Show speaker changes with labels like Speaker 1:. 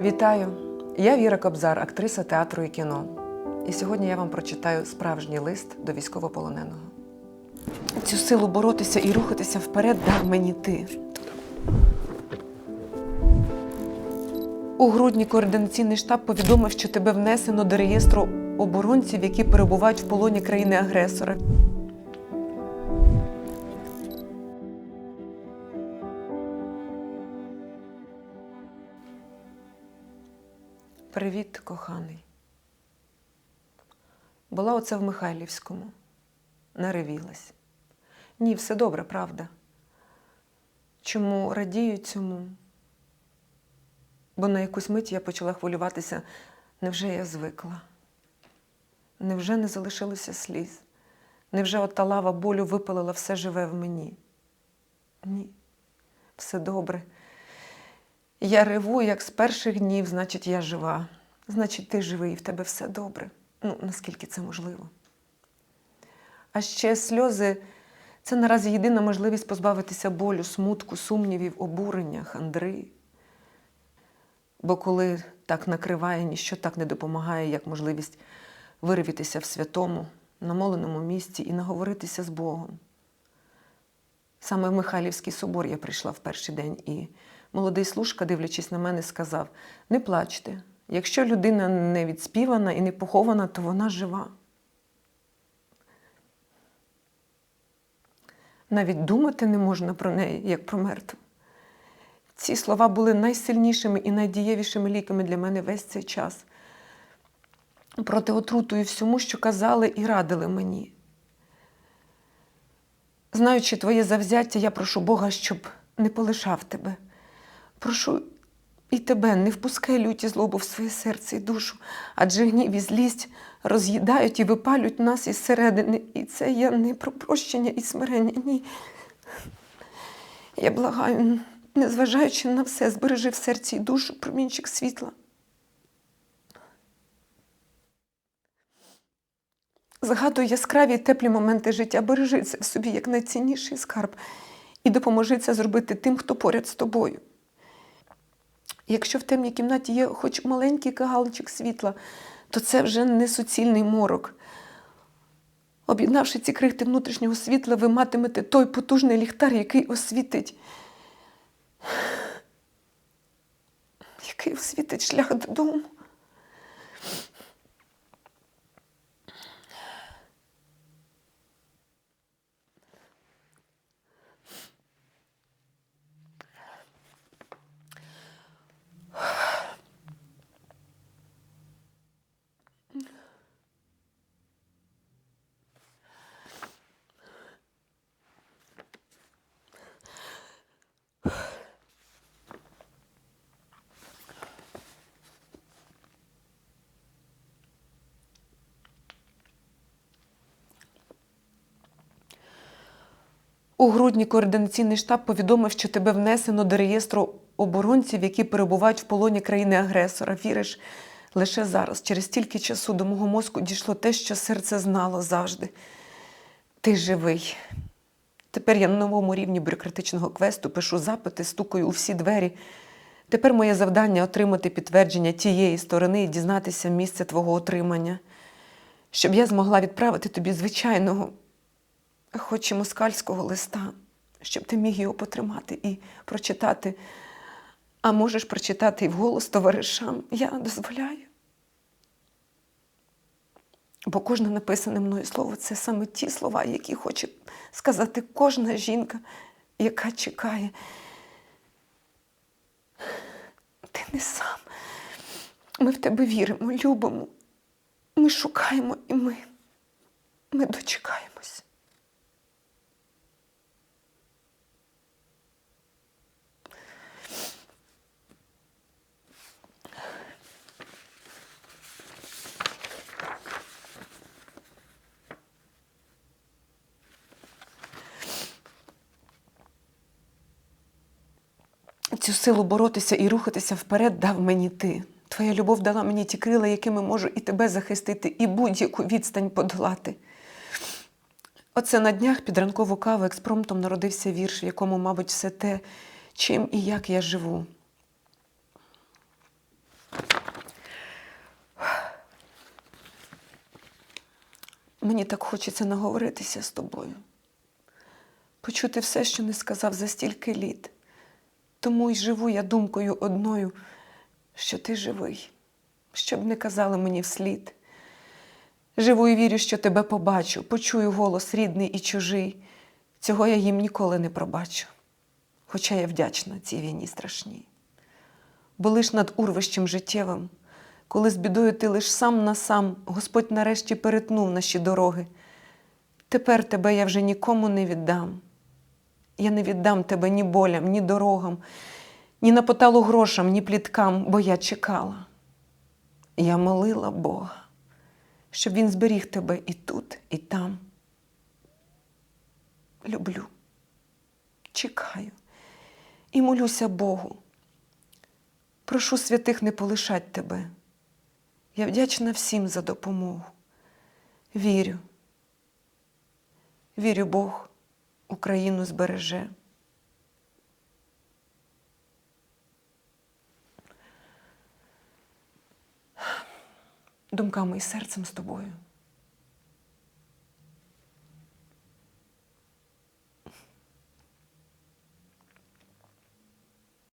Speaker 1: Вітаю! Я Віра Кобзар, актриса театру і кіно. І сьогодні я вам прочитаю справжній лист до військовополоненого. Цю силу боротися і рухатися вперед дав мені ти. У грудні координаційний штаб повідомив, що тебе внесено до реєстру оборонців, які перебувають в полоні країни-агресора. Привіт, коханий. Була оце в Михайлівському. Наревілась. Ні, все добре, правда. Чому радію цьому? Бо на якусь мить я почала хвилюватися, невже я звикла? Невже не залишилося сліз? Невже ота лава болю випалила все живе в мені? Ні, все добре. Я реву, як з перших днів, значить, я жива. Значить, ти живий, і в тебе все добре. Ну, наскільки це можливо. А ще сльози це наразі єдина можливість позбавитися болю, смутку, сумнівів, обурення, хандри. Бо коли так накриває, ніщо так не допомагає, як можливість виривітися в святому, намоленому місці і наговоритися з Богом. Саме в Михайлівський собор я прийшла в перший день, і молодий служка, дивлячись на мене, сказав: не плачте. Якщо людина не відспівана і не похована, то вона жива. Навіть думати не можна про неї, як про мертву. Ці слова були найсильнішими і найдієвішими ліками для мене весь цей час. Проти отруту і всьому, що казали і радили мені. Знаючи твоє завзяття, я прошу Бога, щоб не полишав тебе. Прошу і тебе, не впускай люті злобу в своє серце і душу, адже гнів і злість роз'їдають і випалюють нас із середини. І це я не про прощення і смирення. Ні. Я благаю, незважаючи на все, збережи в серці і душу промінчик світла. Згадуй яскраві й теплі моменти життя, бережи це в собі як найцінніший скарб і допоможи це зробити тим, хто поряд з тобою. Якщо в темній кімнаті є хоч маленький кагаличок світла, то це вже не суцільний морок. Об'єднавши ці крихти внутрішнього світла, ви матимете той потужний ліхтар, який освітить, який освітить шлях додому. У грудні координаційний штаб повідомив, що тебе внесено до реєстру оборонців, які перебувають в полоні країни-агресора. Віриш, лише зараз, через стільки часу до мого мозку дійшло те, що серце знало завжди. Ти живий. Тепер я на новому рівні бюрократичного квесту пишу запити, стукаю у всі двері. Тепер моє завдання отримати підтвердження тієї сторони і дізнатися місце твого отримання, щоб я змогла відправити тобі звичайного хоч і москальського листа, щоб ти міг його потримати і прочитати. А можеш прочитати і вголос товаришам. Я дозволяю. Бо кожне написане мною слово це саме ті слова, які хоче сказати кожна жінка, яка чекає. Ти не сам. Ми в тебе віримо, любимо. Ми шукаємо і ми, ми дочекаємось. Цю силу боротися і рухатися вперед дав мені ти. Твоя любов дала мені ті крила, якими можу і тебе захистити, і будь-яку відстань подолати. Оце на днях під ранкову каву експромтом народився вірш, в якому, мабуть, все те, чим і як я живу. Мені так хочеться наговоритися з тобою, почути все, що не сказав за стільки літ. Тому й живу я думкою одною, що ти живий, щоб не казали мені вслід. Живу і вірю, що тебе побачу, почую голос рідний і чужий. Цього я їм ніколи не пробачу, хоча я вдячна цій війні страшній. Бо лиш над урвищем життєвим, коли з бідою ти лиш сам на сам, Господь нарешті перетнув наші дороги. Тепер тебе я вже нікому не віддам. Я не віддам тебе ні болям, ні дорогам, ні на поталу грошам, ні пліткам, бо я чекала. Я молила Бога, щоб він зберіг тебе і тут, і там. Люблю, чекаю і молюся Богу. Прошу святих не полишать тебе. Я вдячна всім за допомогу. Вірю. Вірю, Бог Україну збереже. Думками і серцем з тобою.